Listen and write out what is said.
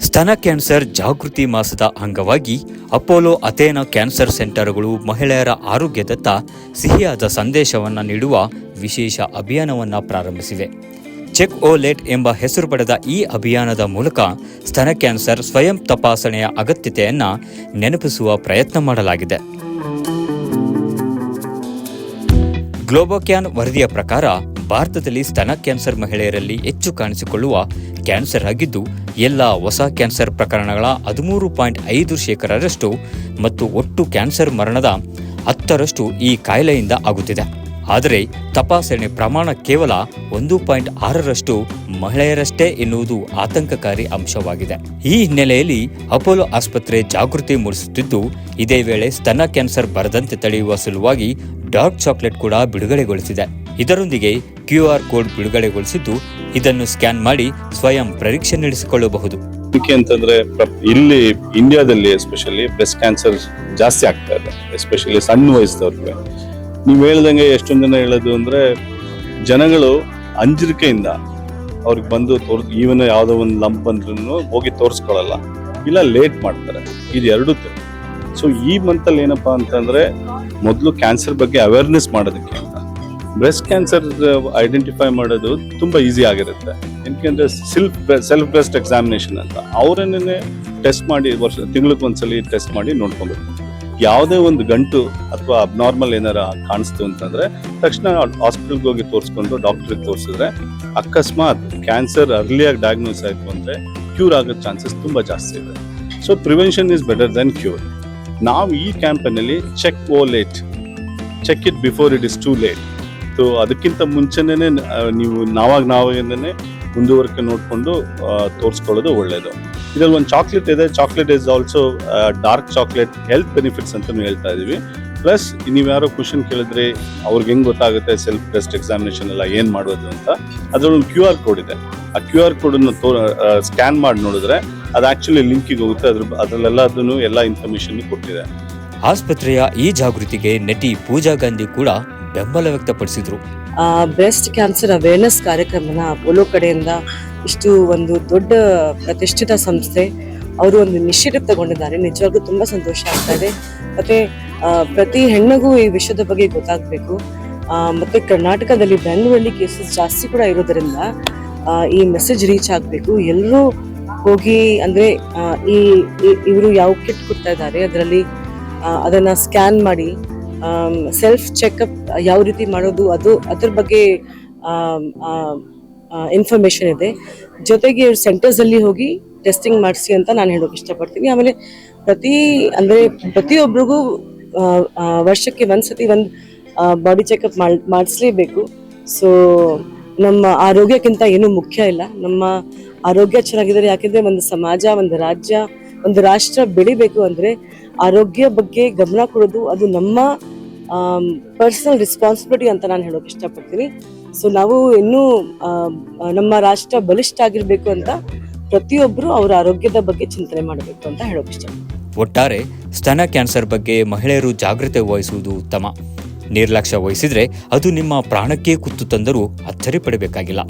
ಸ್ತನ ಕ್ಯಾನ್ಸರ್ ಜಾಗೃತಿ ಮಾಸದ ಅಂಗವಾಗಿ ಅಪೋಲೋ ಅಥೇನ ಕ್ಯಾನ್ಸರ್ ಸೆಂಟರ್ಗಳು ಮಹಿಳೆಯರ ಆರೋಗ್ಯದತ್ತ ಸಿಹಿಯಾದ ಸಂದೇಶವನ್ನು ನೀಡುವ ವಿಶೇಷ ಅಭಿಯಾನವನ್ನು ಪ್ರಾರಂಭಿಸಿವೆ. ಚೆಕ್ ಓ ಲೇಟ್ ಎಂಬ ಹೆಸರು ಪಡೆದ ಈ ಅಭಿಯಾನದ ಮೂಲಕ ಸ್ತನ ಕ್ಯಾನ್ಸರ್ ಸ್ವಯಂ ತಪಾಸಣೆಯ ಅಗತ್ಯತೆಯನ್ನು ನೆನಪಿಸುವ ಪ್ರಯತ್ನ ಮಾಡಲಾಗಿದೆ. ಗ್ಲೋಬೋಕ್ಯಾನ್ ವರದಿಯ ಪ್ರಕಾರ ಭಾರತದಲ್ಲಿ ಸ್ತನ ಕ್ಯಾನ್ಸರ್ ಮಹಿಳೆಯರಲ್ಲಿ ಹೆಚ್ಚು ಕಾಣಿಸಿಕೊಳ್ಳುವ ಕ್ಯಾನ್ಸರ್ ಆಗಿದ್ದು, ಎಲ್ಲ ಹೊಸ ಕ್ಯಾನ್ಸರ್ ಪ್ರಕರಣಗಳ ಹದಿಮೂರು ಪಾಯಿಂಟ್ ಐದು ಶೇಕಡರಷ್ಟು ಮತ್ತು ಒಟ್ಟು ಕ್ಯಾನ್ಸರ್ ಮರಣದ ಹತ್ತರಷ್ಟು ಈ ಕಾಯಿಲೆಯಿಂದ ಆಗುತ್ತಿದೆ. ಆದರೆ, ತಪಾಸಣೆ ಪ್ರಮಾಣ ಕೇವಲ ಒಂದು ಪಾಯಿಂಟ್ ಆರರಷ್ಟು ಮಹಿಳೆಯರಷ್ಟೇ ಎನ್ನುವುದು ಆತಂಕಕಾರಿ ಅಂಶವಾಗಿದೆ. ಈ ಹಿನ್ನೆಲೆಯಲ್ಲಿ ಅಪೋಲೋ ಆಸ್ಪತ್ರೆ ಜಾಗೃತಿ ಮೂಡಿಸುತ್ತಿದ್ದು, ಇದೇ ವೇಳೆ ಸ್ತನ ಕ್ಯಾನ್ಸರ್ ಬರದಂತೆ ತಡೆಯುವ ಸಲುವಾಗಿ ಡಾರ್ಕ್ ಚಾಕ್ಲೇಟ್ ಕೂಡ ಬಿಡುಗಡೆಗೊಳಿಸಿದೆ. ಇದರೊಂದಿಗೆ ಕ್ಯೂ ಆರ್ ಕೋಡ್ ಬಿಡುಗಡೆಗೊಳಿಸಿದ್ದು ಇದನ್ನು ಸ್ಕ್ಯಾನ್ ಮಾಡಿ ಸ್ವಯಂ ಪರೀಕ್ಷೆ ನಡೆಸಿಕೊಳ್ಳಬಹುದು. ಅಂತಂದ್ರೆ ಇಲ್ಲಿ ಇಂಡಿಯಾದಲ್ಲಿ ಎಸ್ಪೆಷಲಿ ಬ್ರೆಸ್ಟ್ ಕ್ಯಾನ್ಸರ್ ಜಾಸ್ತಿ ಆಗ್ತಾ ಇದೆ ಎಸ್ಪೆಷಲಿ ಸಣ್ಣ ವಯಸ್ಸದವ್ರಿಗೆ ನೀವು ಹೇಳ್ದಂಗೆ ಎಷ್ಟೊಂದು ಜನ ಹೇಳೋದು ಅಂದ್ರೆ ಜನಗಳು ಅಂಜರಿಕೆಯಿಂದ ಅವ್ರಿಗೆ ಬಂದು ತೋರ್ ಈವನ್ ಯಾವುದೋ ಒಂದು ಲಂಪ್ ಬಂದ್ರೂ ಹೋಗಿ ತೋರಿಸ್ಕೊಳ್ಳಲ್ಲ ಇಲ್ಲ ಲೇಟ್ ಮಾಡ್ತಾರೆ. ಇದು ಎರಡು ಸೊ ಈ ಮಂತಲ್ಲಿ ಏನಪ್ಪಾ ಅಂತಂದ್ರೆ ಮೊದಲು ಕ್ಯಾನ್ಸರ್ ಬಗ್ಗೆ ಅವೇರ್ನೆಸ್ ಮಾಡೋದಕ್ಕೆ ಬ್ರೆಸ್ಟ್ ಕ್ಯಾನ್ಸರ್ ಐಡೆಂಟಿಫೈ ಮಾಡೋದು ತುಂಬ ಈಸಿ ಆಗಿರುತ್ತೆ. ಏನಕ್ಕೆ ಸೆಲ್ಫ್ ಸೆಲ್ಫ್ ಬ್ರೆಸ್ಟ್ ಎಕ್ಸಾಮಿನೇಷನ್ ಅಂತ. ಅವರನ್ನೇ ಟೆಸ್ಟ್ ಮಾಡಿ ವರ್ಷ ತಿಂಗಳಿಗೆ ಒಂದ್ಸಲಿ ಟೆಸ್ಟ್ ಮಾಡಿ ನೋಡ್ಕೊಬೇಕು ಯಾವುದೇ ಒಂದು ಗಂಟು ಅಥವಾ ಅಬ್ನಾರ್ಮಲ್ ಏನಾರ ಕಾಣಿಸ್ತು ಅಂತಂದ್ರೆ, ತಕ್ಷಣ ಹಾಸ್ಪಿಟಲ್ಗೆ ಹೋಗಿ ತೋರಿಸ್ಕೊಂಡು ಡಾಕ್ಟ್ರಿಗೆ ತೋರಿಸಿದ್ರೆ, ಅಕಸ್ಮಾತ್ ಕ್ಯಾನ್ಸರ್ ಅರ್ಲಿಯಾಗಿ ಡಯಾಗ್ನೋಸ್ ಆಯಿತು ಅಂದರೆ ಕ್ಯೂರ್ ಆಗೋ ಚಾನ್ಸಸ್ ತುಂಬ ಜಾಸ್ತಿ ಇದೆ. So prevention is better than cure ನಾವು ಈ ಕ್ಯಾಂಪನಲ್ಲಿ check O late check it before it is too late so ಅದಕ್ಕಿಂತ ಮುಂಚೆನೇ ನೀವು ನಾವಾಗ ನಾವಾಗಿಂದನೇ ಮುಂದುವರಿಕೆ ನೋಡಿಕೊಂಡು ತೋರಿಸ್ಕೊಳ್ಳೋದು ಒಳ್ಳೆಯದು ಇದರಲ್ಲಿ ಒಂದು ಚಾಕ್ಲೇಟ್ ಇದೆ. Chocolate is also dark chocolate health benefits ಅಂತ ಹೇಳ್ತಾ ಇದೀವಿ. ಪ್ಲಸ್, ನೀವು ಯಾರೋ ಕ್ವಶನ್ ಕೇಳಿದ್ರೆ ಅವ್ರಿಗೆ ಹೆಂಗೆ ಗೊತ್ತಾಗುತ್ತೆ ಸೆಲ್ಫ್ ಟೆಸ್ಟ್ ಎಕ್ಸಾಮಿನೇಷನ್ ಎಲ್ಲ ಏನು ಮಾಡೋದು ಅಂತ. ಅದ್ರಲ್ಲಿ ಒಂದು ಕ್ಯೂ ಆರ್ ಕೋಡ್ ಇದೆ. ಆ ಕ್ಯೂ ಆರ್ ಕೋಡ್ ಅನ್ನು ಸ್ಕ್ಯಾನ್ ಮಾಡಿ ನೋಡಿದ್ರೆ ಅದು ಆಕ್ಚುಲಿ ಲಿಂಕಿಗೆ ಹೋಗುತ್ತೆ. ಅದ್ರ ಅದರಲ್ಲೆಲ್ಲ ಅದನ್ನು ಎಲ್ಲ ಇನ್ಫಾರ್ಮೇಶನ್ ಕೊಟ್ಟಿದೆ. ಆಸ್ಪತ್ರೆಯ ಈ ಜಾಗೃತಿಗೆ ನಟಿ ಪೂಜಾ ಗಾಂಧಿ ಕೂಡ ಬೆಂಬಲ ವ್ಯಕ್ತಪಡಿಸಿದ್ರು. ಬ್ರೆಸ್ಟ್ ಕ್ಯಾನ್ಸರ್ ಅವೇರ್ನೆಸ್ ಕಾರ್ಯಕ್ರಮನ ಅಪೋಲೋ ಕಡೆಯಿಂದ ಇಷ್ಟು ಒಂದು ದೊಡ್ಡ ಪ್ರತಿಷ್ಠಿತ ಸಂಸ್ಥೆ ಅವರು ಒಂದು ನಿಶ್ಚಿತ ತಗೊಂಡಿದ್ದಾರೆ. ನಿಜವಾಗ್ಲೂ ತುಂಬಾ ಸಂತೋಷ ಆಗ್ತಾ ಇದೆ. ಮತ್ತೆ ಪ್ರತಿ ಹೆಣ್ಣಿಗೂ ಈ ವಿಷಯದ ಬಗ್ಗೆ ಗೊತ್ತಾಗಬೇಕು. ಮತ್ತೆ ಕರ್ನಾಟಕದಲ್ಲಿ ಬೆಂಗಳೂರಲ್ಲಿ ಕೇಸಸ್ ಜಾಸ್ತಿ ಕೂಡ ಇರೋದ್ರಿಂದ ಈ ಮೆಸೇಜ್ ರೀಚ್ ಆಗಬೇಕು. ಎಲ್ಲರೂ ಹೋಗಿ ಅಂದ್ರೆ ಈ ಇವರು ಯಾವ ಕಿಟ್ ಕೊಡ್ತಾ ಇದ್ದಾರೆ, ಅದರಲ್ಲಿ ಅದನ್ನ ಸ್ಕ್ಯಾನ್ ಮಾಡಿ ಸೆಲ್ಫ್ ಚೆಕಪ್ ಯಾವ ರೀತಿ ಮಾಡೋದು, ಅದು ಅದ್ರ ಬಗ್ಗೆ ಇನ್ಫಾರ್ಮೇಶನ್ ಇದೆ. ಜೊತೆಗೆ ಸೆಂಟರ್ಸ್ ಅಲ್ಲಿ ಹೋಗಿ ಟೆಸ್ಟಿಂಗ್ ಮಾಡಿಸಿ ಅಂತ ನಾನು ಹೇಳೋಕೆ ಇಷ್ಟಪಡ್ತೀನಿ. ಆಮೇಲೆ ಪ್ರತಿ, ಅಂದ್ರೆ ಪ್ರತಿಯೊಬ್ಬರಿಗೂ ವರ್ಷಕ್ಕೆ ಒಂದು ಒಂದ್ಸತಿ ಒಂದು ಬಾಡಿ ಚೆಕಪ್ ಮಾಡಿಸ್ಲೇಬೇಕು. ಸೊ ನಮ್ಮ ಆರೋಗ್ಯಕ್ಕಿಂತ ಏನೂ ಮುಖ್ಯ ಇಲ್ಲ. ನಮ್ಮ ಆರೋಗ್ಯ ಚೆನ್ನಾಗಿದ್ರೆ ಯಾಕೆಂದ್ರೆ ಒಂದು ಸಮಾಜ, ಒಂದು ರಾಜ್ಯ, ಒಂದು ರಾಷ್ಟ್ರ ಬೆಳಿಬೇಕು ಅಂದ್ರೆ ಆರೋಗ್ಯ ಬಗ್ಗೆ ಗಮನ ಕೊಡೋದು, ಅದು ನಮ್ಮ ಪರ್ಸನಲ್ ರೆಸ್ಪಾನ್ಸಿಬಿಲಿಟಿ ಅಂತ ನಾನು ಹೇಳೋಕೆ ಇಷ್ಟಪಡ್ತೀನಿ. ಸೊ ನಾವು ಇನ್ನೂ ನಮ್ಮ ರಾಷ್ಟ್ರ ಬಲಿಷ್ಠ ಆಗಿರಬೇಕು ಅಂತ ಪ್ರತಿಯೊಬ್ಬರು ಅವರ ಆರೋಗ್ಯದ ಬಗ್ಗೆ ಚಿಂತನೆ ಮಾಡಬೇಕು ಅಂತ ಹೇಳೋಕೆ ಇಷ್ಟ ಒಟ್ಟಾರೆ, ಸ್ತನ ಕ್ಯಾನ್ಸರ್ ಬಗ್ಗೆ ಮಹಿಳೆಯರು ಜಾಗೃತಿ ವಹಿಸುವುದು ಉತ್ತಮ. ನಿರ್ಲಕ್ಷ್ಯ ವಹಿಸಿದರೆ ಅದು ನಿಮ್ಮ ಪ್ರಾಣಕ್ಕೆ ಕುತ್ತು ತಂದರೂ ಅಚ್ಚರಿ ಪಡಬೇಕಾಗಿಲ್ಲ.